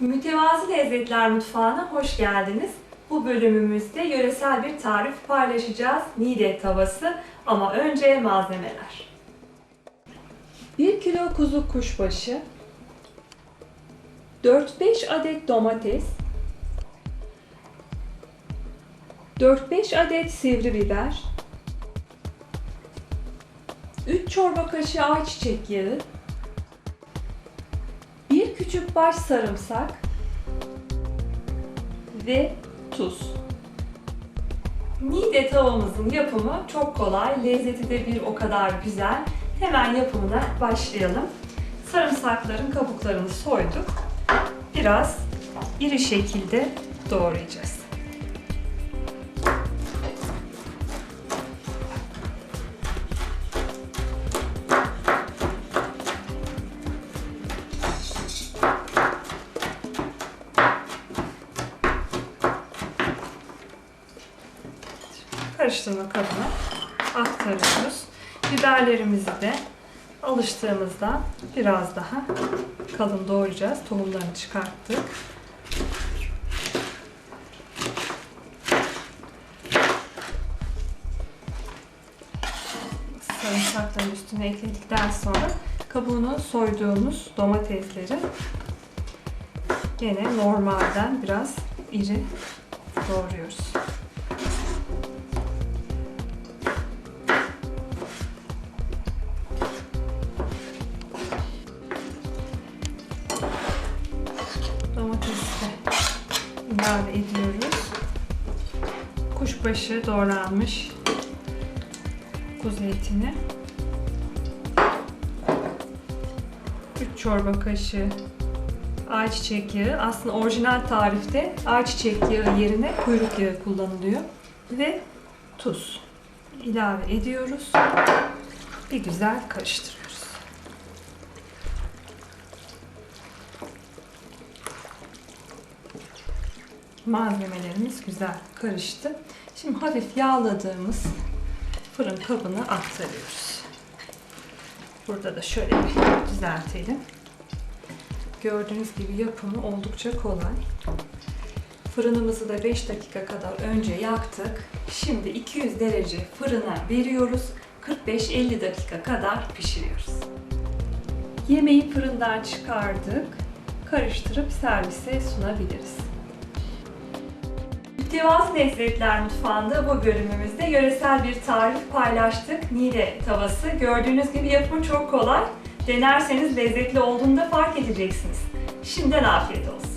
Mütevazi Lezzetler Mutfağı'na hoş geldiniz. Bu bölümümüzde yöresel bir tarif paylaşacağız. Nide tavası ama önce malzemeler. 1 kilo kuzu kuşbaşı, 4-5 adet domates, 4-5 adet sivri biber, 3 çorba kaşığı ayçiçek yağı, 1 küçük baş sarımsak ve tuz. Nide tavamızın yapımı çok kolay, lezzeti de bir o kadar güzel. Hemen yapımına başlayalım. Sarımsakların kabuklarını soyduk. Biraz iri şekilde doğrayacağız. Karıştırma kabına aktarıyoruz. Biberlerimizi de alıştığımızda biraz daha kalın doğrayacağız. Tohumlarını çıkarttık. Sarımsakların üstüne ekledikten sonra kabuğunu soyduğumuz domatesleri gene normalden biraz iri doğruyoruz. İlave ediyoruz. Kuşbaşı doğranmış kuzu etini. 3 çorba kaşığı ayçiçek yağı. Aslında orijinal tarifte ayçiçek yağı yerine kuyruk yağı kullanılıyor. Ve tuz ilave ediyoruz. Bir güzel karıştırıyoruz. Malzemelerimiz güzel karıştı. Şimdi hafif yağladığımız fırın kabına aktarıyoruz. Burada da şöyle bir düzeltelim. Gördüğünüz gibi yapımı oldukça kolay. Fırınımızı da 5 dakika kadar önce yaktık. Şimdi 200 derece fırına veriyoruz. 45-50 dakika kadar pişiriyoruz. Yemeği fırından çıkardık. Karıştırıp servise sunabiliriz. Mütevazı Lezzetler Mutfağı'nda bu bölümümüzde yöresel bir tarif paylaştık. Nide tavası. Gördüğünüz gibi yapımı çok kolay. Denerseniz lezzetli olduğunu da fark edeceksiniz. Şimdiden afiyet olsun.